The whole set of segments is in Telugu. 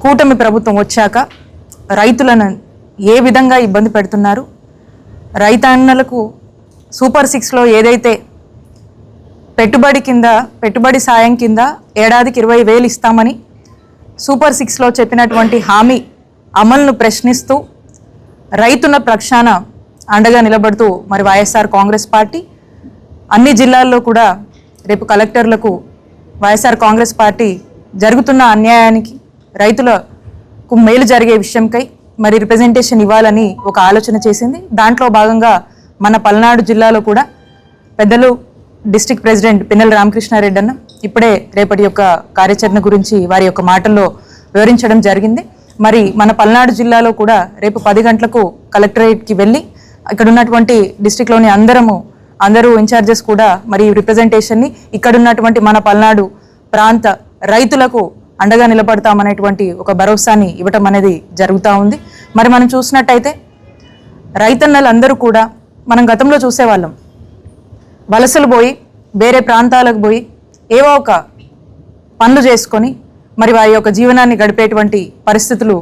కూటమి ప్రభుత్వం వచ్చాక రైతులను ఏ విధంగా ఇబ్బంది పెడుతున్నారు? రైతన్నలకు సూపర్ సిక్స్లో ఏదైతే పెట్టుబడి కింద పెట్టుబడి సాయం కింద ఏడాదికి ఇరవై వేలు ఇస్తామని సూపర్ సిక్స్లో చెప్పినటువంటి హామీ అమలును ప్రశ్నిస్తూ రైతుల ప్రక్షాన అండగా నిలబడుతూ మరి వైఎస్ఆర్ కాంగ్రెస్ పార్టీ అన్ని జిల్లాల్లో కూడా రేపు కలెక్టర్లకు వైఎస్ఆర్ కాంగ్రెస్ పార్టీ జరుగుతున్న అన్యాయానికి రైతులకు మేలు జరిగే విషయంకై మరి రిప్రజెంటేషన్ ఇవ్వాలని ఒక ఆలోచన చేసింది. దాంట్లో భాగంగా మన పల్నాడు జిల్లాలో కూడా పెద్దలు డిస్టిక్ ప్రెసిడెంట్ పిన్నెల రామకృష్ణారెడ్డి అన్న ఇప్పుడే రేపటి యొక్క కార్యాచరణ గురించి వారి యొక్క మాటల్లో వివరించడం జరిగింది. మరి మన పల్నాడు జిల్లాలో కూడా రేపు పది గంటలకు కలెక్టరేట్కి వెళ్ళి ఇక్కడ ఉన్నటువంటి డిస్టిక్లోని అందరము అందరూ ఇన్ఛార్జెస్ కూడా మరి రిప్రజెంటేషన్ని ఇక్కడ ఉన్నటువంటి మన పల్నాడు ప్రాంత రైతులకు అండగా నిలబడతామనేటువంటి ఒక భరోసాని ఇవ్వటం అనేది జరుగుతూ ఉంది. మరి మనం చూసినట్టయితే రైతన్నలందరూ కూడా మనం గతంలో చూసేవాళ్ళం. వలసలు పోయి వేరే ప్రాంతాలకు పోయి ఏవో ఒక పనులు చేసుకొని మరి వారి యొక్క జీవనాన్ని గడిపేటువంటి పరిస్థితులు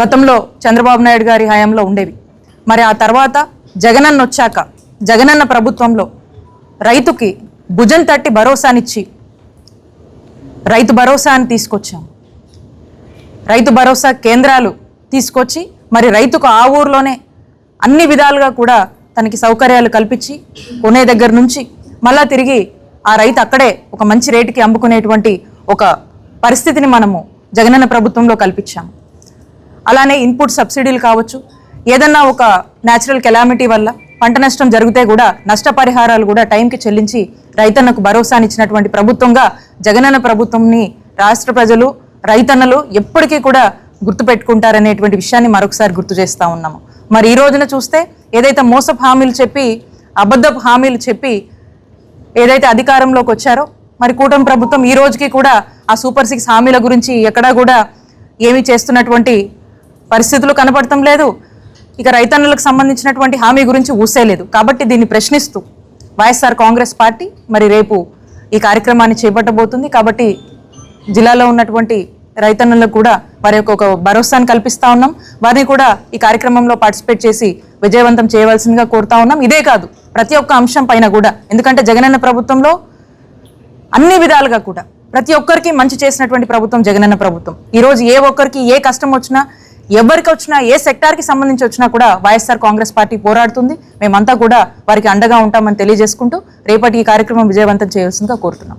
గతంలో చంద్రబాబు నాయుడు గారి హయాంలో ఉండేవి. మరి ఆ తర్వాత జగనన్న వచ్చాక జగనన్న ప్రభుత్వంలో రైతుకి భుజం తట్టి భరోసానిచ్చి రైతు భరోసా అని తీసుకొచ్చాం. రైతు భరోసా కేంద్రాలు తీసుకొచ్చి మరి రైతుకు ఆ ఊర్లోనే అన్ని విధాలుగా కూడా తనకి సౌకర్యాలు కల్పించి కొనే దగ్గర నుంచి మళ్ళా తిరిగి ఆ రైతు అక్కడే ఒక మంచి రేటుకి అమ్ముకునేటువంటి ఒక పరిస్థితిని మనము జగనన్న ప్రభుత్వంలో కల్పించాము అలానే ఇన్పుట్ సబ్సిడీలు కావచ్చు ఏదన్నా ఒక న్యాచురల్ కెలామిటీ వల్ల పంట నష్టం జరిగితే కూడా నష్టపరిహారాలు కూడా టైంకి చెల్లించి రైతన్నకు భరోసానిచ్చినటువంటి ప్రభుత్వంగా జగనన్న ప్రభుత్వంని రాష్ట్ర ప్రజలు రైతన్నలు ఎప్పటికీ కూడా గుర్తుపెట్టుకుంటారనేటువంటి విషయాన్ని మరొకసారి గుర్తు చేస్తూ ఉన్నాము. మరి ఈ రోజున చూస్తే ఏదైతే మోసపు హామీలు చెప్పి అబద్ధపు హామీలు చెప్పి ఏదైతే అధికారంలోకి వచ్చారో మరి కూటమి ప్రభుత్వం ఈ రోజుకి కూడా ఆ సూపర్ సిక్స్ హామీల గురించి ఎక్కడా కూడా ఏమీ చేస్తున్నటువంటి పరిస్థితులు కనపడటం లేదు. ఇక రైతన్నులకు సంబంధించినటువంటి హామీ గురించి ఊసేలేదు కాబట్టి దీన్ని ప్రశ్నిస్తూ వైఎస్ఆర్ కాంగ్రెస్ పార్టీ మరి రేపు ఈ కార్యక్రమాన్ని చేపట్టబోతుంది. కాబట్టి జిల్లాలో ఉన్నటువంటి రైతన్నులకు కూడా వారి యొక్క ఒక భరోసాను కల్పిస్తూ ఉన్నాం. వారిని కూడా ఈ కార్యక్రమంలో పార్టిసిపేట్ చేసి విజయవంతం చేయవలసిందిగా కోరుతా ఉన్నాం. ఇదే కాదు ప్రతి ఒక్క అంశం పైన కూడా. ఎందుకంటే జగనన్న ప్రభుత్వంలో అన్ని విధాలుగా కూడా ప్రతి ఒక్కరికి మంచి చేసినటువంటి ప్రభుత్వం జగనన్న ప్రభుత్వం. ఈ రోజు ఏ ఒక్కరికి ఏ కష్టం వచ్చినా ఎవరికి వచ్చినా ఏ సెక్టార్కి సంబంధించి వచ్చినా కూడా వైఎస్ఆర్ కాంగ్రెస్ పార్టీ పోరాడుతుంది. మేమంతా కూడా వారికి అండగా ఉంటామని తెలియజేసుకుంటూ రేపటి ఈ కార్యక్రమం విజయవంతం చేయాల్సిందిగా కోరుతున్నాం.